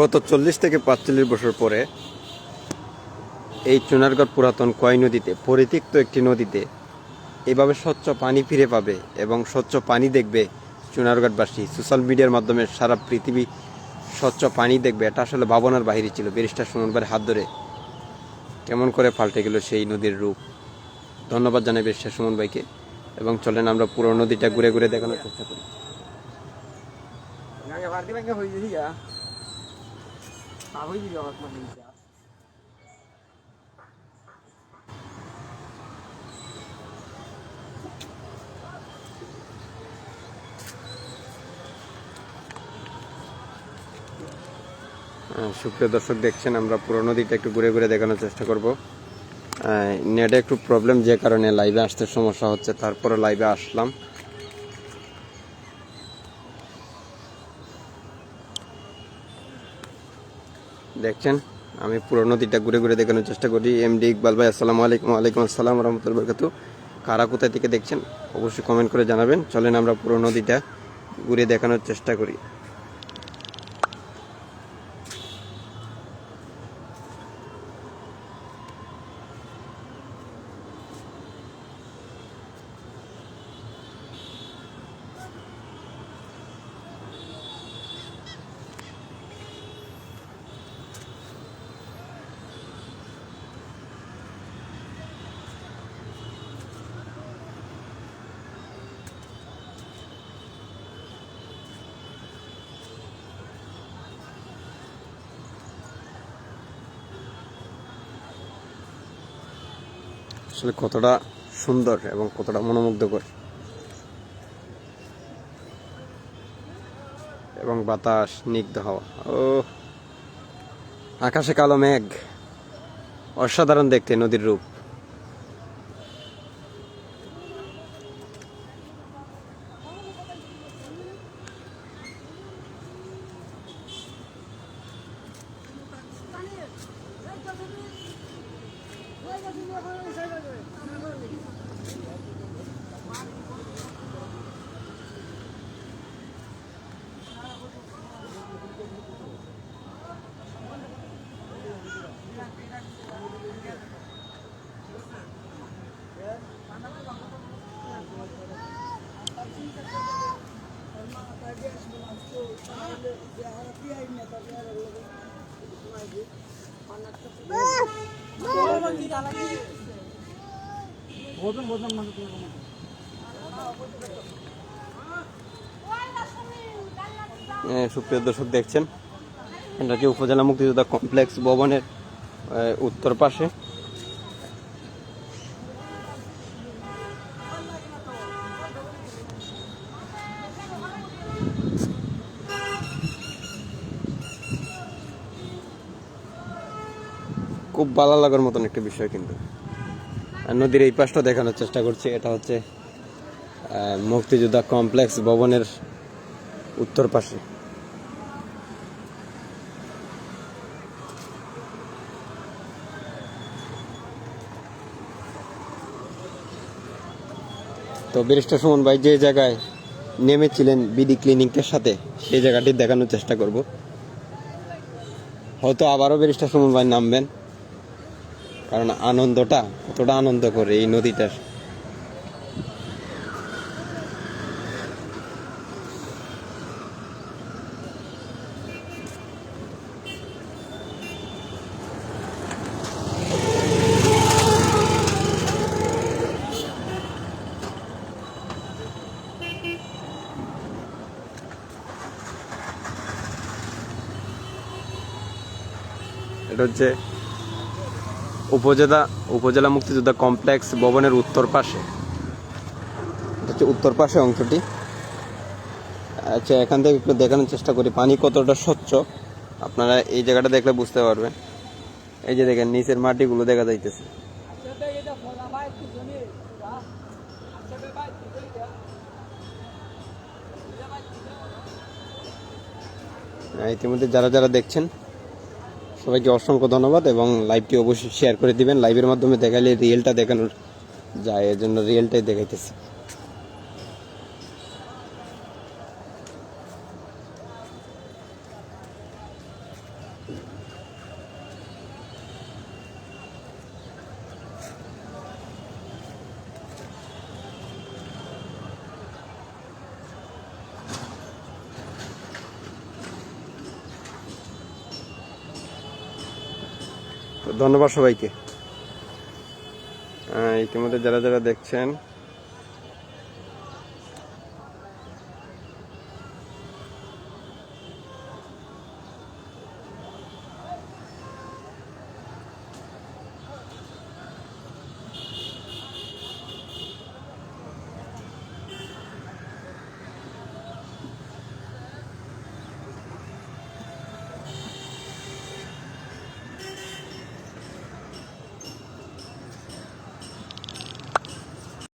গত চল্লিশ থেকে পাঁচচল্লিশ বছর পরে এই চুনারগড় পুরাতন কয় নদীতে, পরিত্যক্ত একটি নদীতে এভাবে স্বচ্ছ পানি ফিরে পাবে এবং স্বচ্ছ পানি দেখবে চুনারগড়বাসী। সোশ্যাল মিডিয়ার মাধ্যমে সারা পৃথিবী স্বচ্ছ পানি দেখবে। এটা আসলে ভাবনার বাহিরে ছিল। ব্যারিস্টার সুমনবার হাত ধরে কেমন করে পাল্টে গেল সেই নদীর রূপ। ধন্যবাদ জানাই ব্যারিস্টার সুমন ভাইকে। এবং চলেন আমরা পুরো নদীটা ঘুরে ঘুরে দেখানোর চেষ্টা করি। Siya. আহ, সুপ্রিয় দর্শক দেখছেন আমরা পুরো নদীটা একটু ঘুরে ঘুরে দেখানোর চেষ্টা করব নেটে একটু প্রবলেম যে কারণে লাইভে আসতে সমস্যা হচ্ছে তারপরে লাইভে আসলাম দেখছেন, আমি পুরো নদীটা ঘুরে ঘুরে দেখানোর চেষ্টা করি। এমডি ইকবাল ভাই, আসসালামু আলাইকুম। ওয়ালাইকুম আসসালাম রহমতুল বরকাত কারা কোথায় থেকে দেখছেন, অবশ্যই কমেন্ট করে জানাবেন। চলেন আমরা পুরো নদীটা ঘুরে দেখানোর চেষ্টা করি। আসলে কতটা সুন্দর এবং কতটা মনোমুগ্ধকর। এবং বাতাস নিগ্ধ হওয়া। ও আকাশে কালো মেঘ। অসাধারণ দেখতে নদীর রূপ। সুপ্রিয় দর্শক দেখছেন? এটা উপজেলা মুক্তিযোদ্ধা কমপ্লেক্স ভবনের উত্তর পাশে। খুব ভালো লাগার মতন একটা বিষয় কিন্তু। আর নদীর এই পাশটা দেখানোর চেষ্টা করছি, এটা হচ্ছে মুক্তিযোদ্ধা কমপ্লেক্স ভবনের উত্তর পাশে। তো ব্যারিস্টার সুমন ভাই, যে জায়গায় নেমেছিলেন বিডি ক্লিনিকের সাথে, সেই জায়গাটি দেখানোর চেষ্টা করব। হয়তো আবারও ব্যারিস্টার সুমন ভাই নামবেন। কারণ আনন্দটা কতটা আনন্দ করে এই নদীটার। এটা হচ্ছে উপজেলা উপজেলা মুক্তিযোদ্ধা কমপ্লেক্স ভবনের উত্তর পাশে। হচ্ছে উত্তর পাশে অংশটি। আচ্ছা এখান থেকে একটু দেখানোর চেষ্টা করি, পানি কতটা স্বচ্ছ? আপনারা এই জায়গাটা দেখলে বুঝতে পারবেন। এই যে দেখেন, নিচের মাটিগুলো দেখা যাইতেছে। ইতিমধ্যে যারা যারা দেখছেন সবাইকে অসংখ্য ধন্যবাদ এবং লাইভটি অবশ্যই শেয়ার করে দিবেন। লাইভের মাধ্যমে দেখালে রিয়েলটা দেখানোর যায় এর জন্য রিয়েলটাই দেখাইতেছি। ধন্যবাদ সবাইকে। ইতিমধ্যে যারা যারা দেখছেন